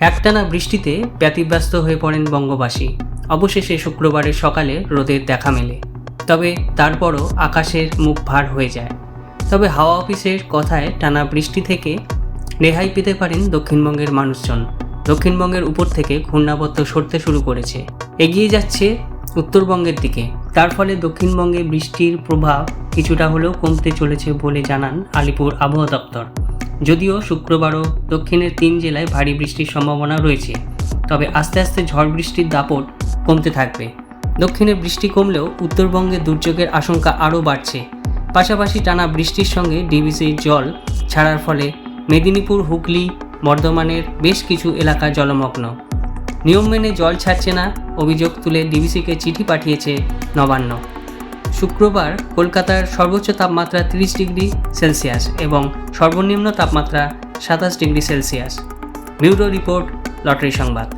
একটানা বৃষ্টিতে ব্যতিব্যস্ত হয়ে পড়েন বঙ্গবাসী। অবশেষে শুক্রবারের সকালে রোদের দেখা মেলে। তবে তারপরও আকাশের মুখ ভার হয়ে যায়। তবে হাওয়া অফিসের কথায় টানা বৃষ্টি থেকে রেহাই পেতে পারেন দক্ষিণবঙ্গের মানুষজন। দক্ষিণবঙ্গের উপর থেকে ঘূর্ণাবর্ত সরতে শুরু করেছে। এগিয়ে যাচ্ছে উত্তরবঙ্গের দিকে। তার ফলে দক্ষিণবঙ্গে বৃষ্টির প্রভাব কিছুটা হলেও কমতে চলেছে বলে জানান আলিপুর আবহাওয়া দপ্তর। যদিও শুক্রবারও দক্ষিণের তিন জেলায় ভারী বৃষ্টির সম্ভাবনা রয়েছে, তবে আস্তে আস্তে ঝড় বৃষ্টির দাপট কমতে থাকবে। দক্ষিণে বৃষ্টি কমলেও উত্তরবঙ্গে দুর্যোগের আশঙ্কা আরও বাড়ছে। পাশাপাশি টানা বৃষ্টির সঙ্গে ডিভিসির জল ছাড়ার ফলে মেদিনীপুর, হুগলি, বর্ধমানের বেশ কিছু এলাকা জলমগ্ন। নিয়ম মেনে জল ছাড়ছে না, অভিযোগ তুলে ডিভিসিকে চিঠি পাঠিয়েছে নবান্ন। শুক্রবার কলকাতার সর্বোচ্চ তাপমাত্রা 30 ডিগ্রি সেলসিয়াস এবং সর্বনিম্ন তাপমাত্রা সাতাশ degree Celsius. Bureau report, lottery সংবাদ।